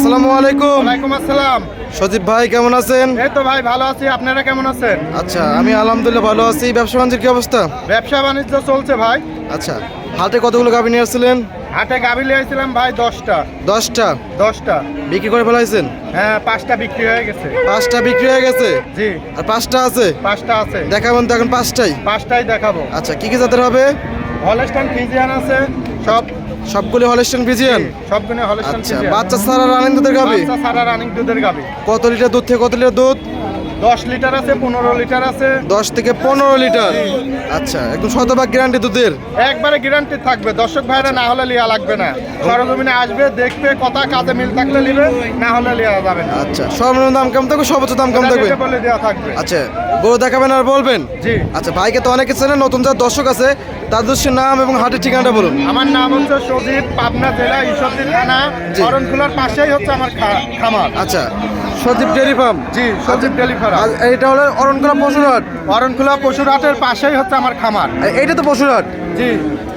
আসসালামু আলাইকুম। ওয়ালাইকুম আসসালাম। সজীব ভাই কেমন আছেন? এই তো ভাই ভালো আছি। আপনারা কেমন আছেন? আচ্ছা আমি আলহামদুলিল্লাহ ভালো আছি। ব্যবসা বাণিজ্যের কি অবস্থা? ব্যবসা বাণিজ্য চলছে ভাই। আচ্ছা হাতে কতগুলো গাভী নিয়ে আসছিলেন? হাটে গাভি লিয়েছিলাম ভাই দশটা। দশটা? দশটা। বিক্রি করে ফেলাইছেন? হ্যাঁ পাঁচটা বিক্রি হয়ে গেছে। পাঁচটা বিক্রি হয়ে গেছে? জি। আর পাঁচটা আছে? পাঁচটা আছে। দেখাবেন তো এখন পাঁচটাই। পাঁচটাই দেখাবো। আচ্ছা কি কি জাতের হবে? হলস্টান ফিজিয়ান আছে সব সবগুলি হলিস্টান ফিজিয়ান সবগুলো হলস্টান আচ্ছা বাচ্চা সারা রানিং দুধের গাভী বাচ্চা সারা রানিং দুধের গাভি কত লিটার দুধ থেকে কত লিটার দুধ? দশ লিটার আছে পনেরো লিটার আছে। দশ থেকে পনেরো লিটার? আচ্ছা একদম শতভাগ গ্যারান্টি দুধের? একবারে গ্যারান্টি থাকবে। দর্শক ভাইরা না হলে লিয়া লাগবে না। সরজমিনে আসবে দেখবে কথা কাজে মিল থাকলে নিবে না হলে লিয়া যাবে না। আচ্ছা সর্বনিম্ন দাম কেমন থাকবে? সর্বোচ্চ দাম কেমন থাকবে? বলে দেওয়া থাকবে। আচ্ছা গরু দেখাবেন আর বলবেন? জি। আচ্ছা ভাইকে তো অনেকে চেনে নতুন যার দর্শক আছে তার নাম এবং হাটের ঠিকানাটা বলুন। আমার নাম হচ্ছে সজীব পাবনা জেলা ঈশ্বরদী থানা জি। অরণখোলার পাশেই হচ্ছে আমার খামার। আচ্ছা সজীব ডেয়ারি ফার্ম। জি সজীব ডেলিভার আর এটা হলো অরণকলা পশুরহাট অরণখোলা পশুরহাটের পাশেই হচ্ছে আমার খামার। এইটা তো পশুরহাট জি।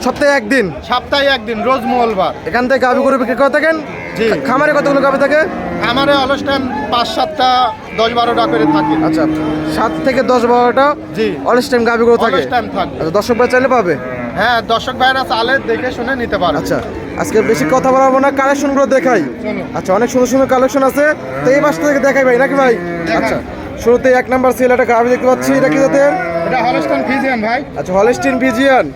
সপ্তাহে একদিন? সপ্তাহে একদিন রোজ মঙ্গলবার। এখান থেকে গাভি গরু বিক্রি করে থাকেন? জি। খামারে কতগুলো গাভি থাকে? খামারে অনুষ্ঠান পাঁচ সাতটা দশ বারোটা করে থাকে। আচ্ছা সাত থেকে দশ বারোটা জি। অল টাইম গাভি গরু থাকে? অনুষ্ঠান থাকবে আচ্ছা দর্শক চাইলে পাবে। হ্যাঁ দর্শক ভাইরা চালে দেখে শুনে নিতে পারে আচ্ছা আজকে বেশি কথা বলব না কালেকশনগুলো দেখাই। আচ্ছা অনেক সুন্দর সুন্দর কালেকশন আছে। তো এই মাস থেকে দেখাই ভাই নাকি ভাই? আচ্ছা। শুরুতে এক নাম্বার সেল একটা গাভি দেখতে পাচ্ছি এটা কি জাতের? এটা হলস্টান ফিজিয়ান ভাই। আচ্ছা হলস্টিন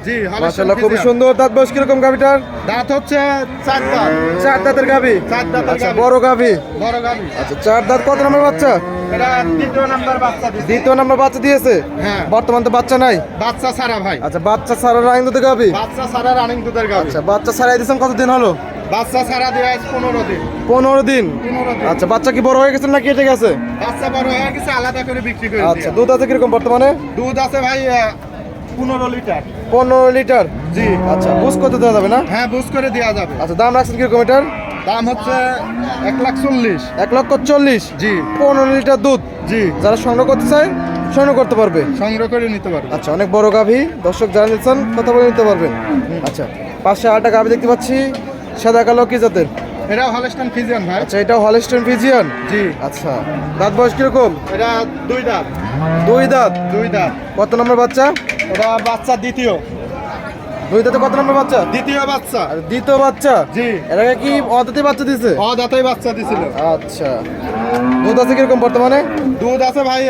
জি, মাশাআল্লাহ খুবই সুন্দর। দাঁত বয়স কীরকম গাভিটার? দাঁত হচ্ছে চার দাঁত। চার দাঁতের গাভি? চার দাঁতের আচ্ছা। বড় গাভি? বড় গাভি। আচ্ছা চার দাঁত কত নম্বর বাচ্চা? এটা দ্বিতীয় নাম্বার বাচ্চা দ্বিতীয় নম্বর বাচ্চা দিয়েছে? হ্যাঁ। বর্তমান তো বাচ্চা নাই? বাচ্চা সারা ভাই। আচ্ছা বাচ্চা সারা রাইন দুধে গাভি? বাচ্চা সারা রানিং দুধের গাভি। আচ্ছা বাচ্চা সারাই দিয়েছেন কতদিন হলো? বাচ্চা সারা দেওয়া আছে পনেরো দিন। পনেরো দিন? আচ্ছা বাচ্চা কি বড় হয়ে গেছে না কেটে গেছে? বাচ্চা বড় হয়ে গেছে আলাদা করে বিক্রি করে আচ্ছা দুধ আছে কীরকম বর্তমানে? দুধ আছে ভাই পনেরো লিটার। পনেরো লিটার? জি। আচ্ছা বুঝ করতে দেওয়া যাবে না? হ্যাঁ বুঝ করে দেওয়া যাবে। আচ্ছা দাম রাখছেন কীরকম এটার? দাম হচ্ছে এক লাখ চল্লিশ। এক লক্ষ চল্লিশ? জি। পনেরো লিটার দুধ? জি। যারা সংগ্রহ করতে চায় সংগ্রহ করতে পারবে। সংগ্রহ করে নিতে পারবে। আচ্ছা অনেক বড় গাভী। দর্শক যারা নিচ্ছেন কথা বলে নিতে পারবেন। আচ্ছা পাশে আটটা গাভী দেখতে পাচ্ছি। সাদা কালো কি জাতের? এটা হলস্টেন ফিজিয়ান ভাই। আচ্ছা এটা হলস্টন ফিজিয়ান জি। আচ্ছা দাঁত বয়স কীরকম? এটা দুই দাঁত। দুই দাঁত? দুই দাঁত। কত নম্বর বাচ্চা? এটা বাচ্চা দ্বিতীয়। দুই দাঁতে কত নম্বর বাচ্চা? দ্বিতীয় বাচ্চা। দ্বিতীয় বাচ্চা? জি। এর আগে কি অদাতে বাচ্চা দিছে? অ বাচ্চা দিছিল। আচ্ছা। দুধ আছে কীরকম বর্তমানে? দুধ আছে ভাই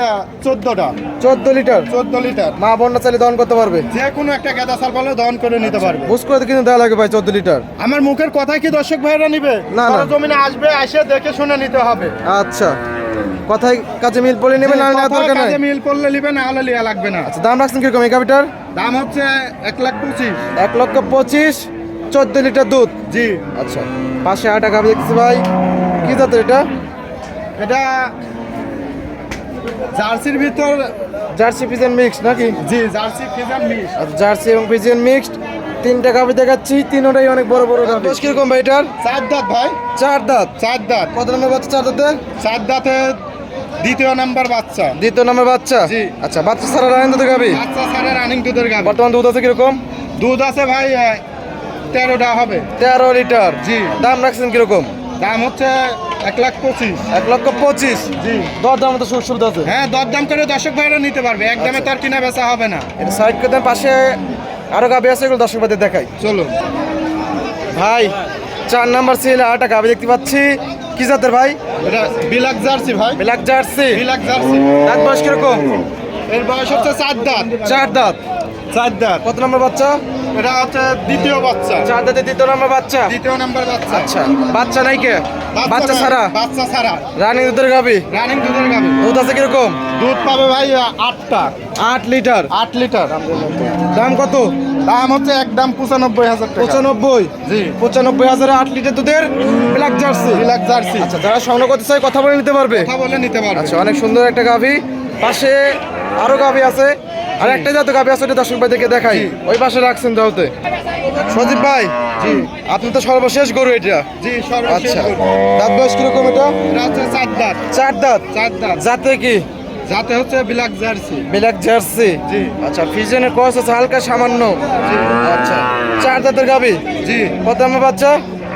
চোদ্দটা। চোদ্দ লিটার? চোদ্দ লিটার। মা বন্যা চাইলে দহন করতে পারবে? যে কোনো একটা গেদা সার পালে দহন করে নিতে পারবে। বুঝ করে কিন্তু দেওয়া লাগে ভাই চোদ্দ লিটার। আমার মুখের কথা কি দর্শক ভাইরা নিবে? না, না। জমিনে আসবে এসে দেখে শুনে নিতে হবে। আচ্ছা। কথায় কাজে মিল পড়লে নেবেন না দরকার নাই। কাজে মিল পড়লে নিবে না হলে লিয়া লাগবে না। আচ্ছা দাম রাখছেন কীরকম এই দাম হচ্ছে এক লাখ পঁচিশ। এক লক্ষ পঁচিশ চোদ্দ লিটার দুধ? জি। আচ্ছা পাশে আটা গাবি দেখছি ভাই। কি জাতের এটা? এটা জার্সির ভিতর জার্সি পিজেন মিক্সড নাকি? জি জার্সি ফিজার মিস আচ্ছা জার্সি এবং পিজেন মিক্সড তিনটা গাভি দেখাচ্ছি তিনটাই অনেক বড় বড় গাভি বয়স কীরকম ভাই এটার? চার দাঁত ভাই। চার দাঁত? চার দাঁত। কত নম্বর বাচ্চা চার দাঁতে চার দাঁতে দ্বিতীয় নাম্বার বাচ্চা। দ্বিতীয় নম্বর বাচ্চা? জি। আচ্ছা বাচ্চা সারা রায়ন দুধে গাভি বাচ্চা সারা রানিং দুধের গাভি বর্তমান দুধ আছে কীরকম? দুধ আছে ভাই তেরোটা হবে। তেরো লিটার। জি। দাম রাখছেন কীরকম? দাম হচ্ছে এক লাখ পঁচিশ। এক লক্ষ পঁচিশ? জি। দর দাম তো সুযোগ সুবিধা আছে। হ্যাঁ দরদাম করে দর্শক ভাইরা নিতে পারবে। একদমে তার কিনা বেচা হবে না। এটা সাইড করে পাশে আরও গাভি আছে এগুলো দর্শক দেখাই। চলো ভাই চার নাম্বার ছিল আটটা গাভি দেখতে পাচ্ছি। কি জাতের ভাই? এটা বিলাক জার্সি ভাই। Black Jersey. Black Jersey. দাঁত বয়স কীরকম? এর বয়স হচ্ছে চার দাঁত। চার দাঁত। চার দাঁত। কত নম্বর বাচ্চা? এটা হচ্ছে দ্বিতীয় বাচ্চা। চার দাঁতে দ্বিতীয় নম্বর বাচ্চা? দ্বিতীয় নাম্বার বাচ্চা। আচ্ছা বাচ্চা নাই কে? বাচ্চা ছাড়া? বাচ্চা ছাড়া। রানী দুধের গাভি? রানিং দুধের গাভি। দুধ আছে কীরকম? দুধ পাবে ভাই আটটা। আট লিটার? আট লিটার। দাম কত? দাম হচ্ছে একদম পঁচানব্বই হাজার পঁচানব্বই? জি। পঁচানব্বই হাজারে আট লিটার দুধের ব্ল্যাক জার্সি। Black jersey. আচ্ছা যারা সংগ্রহ করতে চায় কথা বলে নিতে পারবে? কথা বলে নিতে পারবে। আচ্ছা অনেক সুন্দর একটা গাভি। পাশে আরও গাভি আছে। আর একটা যাতে গাভি আছে দর্শক ভাই দেখে দেখাই ওই পাশে রাখছেন যাওতে সজীব ভাই। জি। আপনি তো সর্বশেষ গরু এটা। জি সর্বশেষ আচ্ছা। দাঁত বয়স কীরকম এটা? চার দাঁত। চার দাঁত? চার দাঁত। যাতে কি? যাতে হচ্ছে বিলাক জার্সি। Black Jersey. জি। আচ্ছা ফিজনের কস আছে হালকা সামান্য। আচ্ছা। চার দাঁতের গাবি? জি। কত আমার বাচ্চা?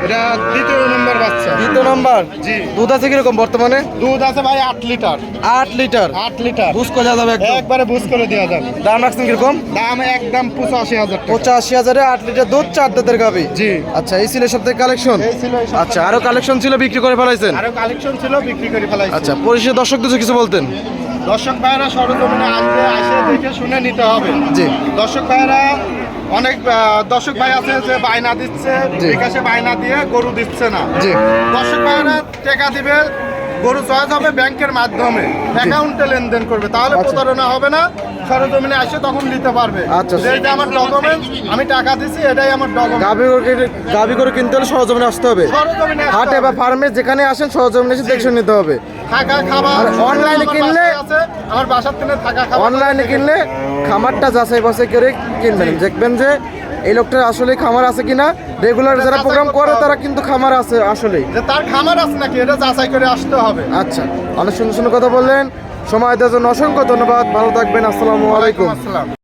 এটা দ্বিতীয় নম্বর বাচ্চা। দ্বিতীয় নাম্বার জি। দুধ আছে কীরকম বর্তমানে? দুধ আছে ভাই আট লিটার। আট লিটার? আট লিটার। বুঝ করে যাবে একবারে বুঝ করে দেওয়া যাবে। দাম রাখছেন কীরকম? দাম একদম পঁচাশি হাজার পঁচাশি হাজারে আট লিটার দুধ চার দাঁতের গাবি জি। আচ্ছা এই ছিল কালেকশন ছিল এই সপ্তাহে। আচ্ছা আরও কালেকশন ছিল বিক্রি করে ফেলাইছেন? আরও কালেকশন ছিল বিক্রি করে ফেলাইছি আচ্ছা পরিষদ দর্শকদের কিছু বলতেন? দর্শক ভাইয়েরা সরজমিনে আসবে আসে দেখে শুনে নিতে হবে জি। দর্শক ভাইয়েরা অনেক দর্শক ভাই আছে যে বায়না দিচ্ছে। বিকাশে বায়না দিয়ে গরু দিচ্ছে না জি দর্শক ভাইয়েরা টেকা দিবে গরু চয়েস হবে ব্যাংকের মাধ্যমে। অ্যাকাউন্টে লেনদেন করবে। তাহলে আচ্ছা। প্রতারণা হবে না। সরজমিনে আসে তখন নিতে পারবে। আচ্ছা। এটা আমার ডকুমেন্ট আমি টাকা দিছি এটাই আমার ডকুমেন্ট। গাবি করে গাবি করে কিনতে হলে সরজমিনে আসতে হবে। সরজমিনে হাটে বা ফার্মে যেখানে আসেন সরজমিনে এসে দেখে নিতে হবে। থাকা খাবার অনলাইনে কিনলে- আছে। আমার বাসার থেকে থাকা খাবার অনলাইনে কিনলে খামারটা যাচাই বাছাই করে কিনবেন। দেখবেন যে এই লোকটার আসলে খামার আছে কিনা? রেগুলার যারা প্রোগ্রাম করে তারা কিন্তু খামার আছে আসলে তার খামার আছে নাকি এটা যাচাই করে আসতে হবে। আচ্ছা অনেক সুন্দর সুন্দর কথা বললেন। সময় দেওয়ার জন্য অসংখ্য ধন্যবাদ। ভালো থাকবেন। আসসালামু আলাইকুম। আসসালাম।